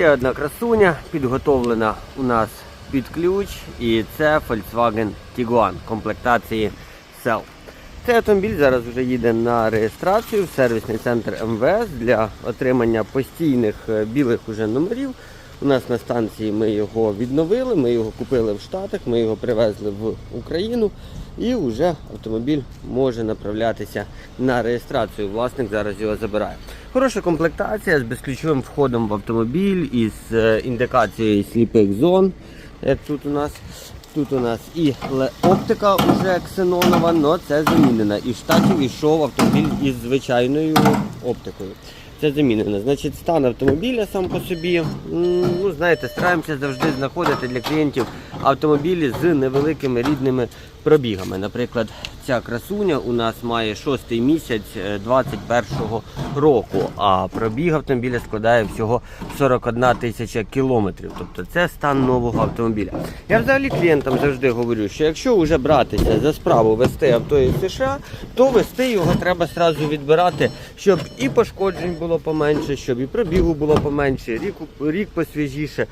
Ще одна красуня, підготовлена у нас під ключ, і це Volkswagen Tiguan комплектації Cell. Цей автомобіль зараз вже їде на реєстрацію в сервісний центр МВС для отримання постійних е, білих уже номерів. У нас на станції ми його відновили, ми його купили в Штатах, ми його привезли в Україну і вже автомобіль може направлятися на реєстрацію. Власник зараз його забирає. Хороша комплектація з безключовим входом в автомобіль із е, індикацією сліпих зон, як тут у нас. Тут у нас і оптика вже ксенонова, але це замінена. І в штатів йшов автомобіль із звичайною оптикою. Це замінено. Значить, стан автомобіля сам по собі. Ну, знаєте, стараємося завжди знаходити для клієнтів автомобілі з невеликими рідними пробігами. Наприклад, ця красуня у нас має шостий місяць е, 21-го року, а пробіг автомобіля складає всього 41 тисяча кілометрів. Тобто це стан нового автомобіля. Я взагалі клієнтам завжди говорю, що якщо вже братися за справу вести авто із США, то вести його треба сразу відбирати, щоб і пошкоджень було поменше, щоб і пробігу було поменше, рік, рік посвіжіше.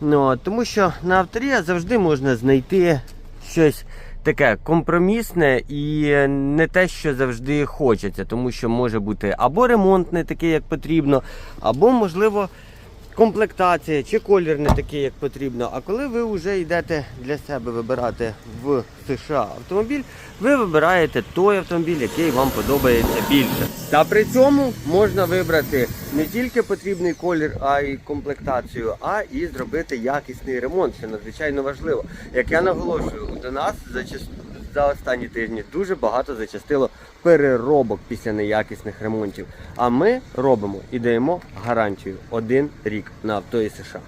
Ну, тому що на авторі завжди можна знайти щось таке компромісне і не те, що завжди хочеться, тому що може бути або ремонт не такий, як потрібно, або, можливо, комплектація чи колір не такий, як потрібно. А коли ви вже йдете для себе вибирати в США автомобіль, ви вибираєте той автомобіль, який вам подобається більше. Та при цьому можна вибрати не тільки потрібний колір, а й комплектацію, а і зробити якісний ремонт, що надзвичайно важливо. Як я наголошую, до нас зачасту за останні тижні дуже багато зачастило переробок після неякісних ремонтів. А ми робимо і даємо гарантію один рік на авто із США.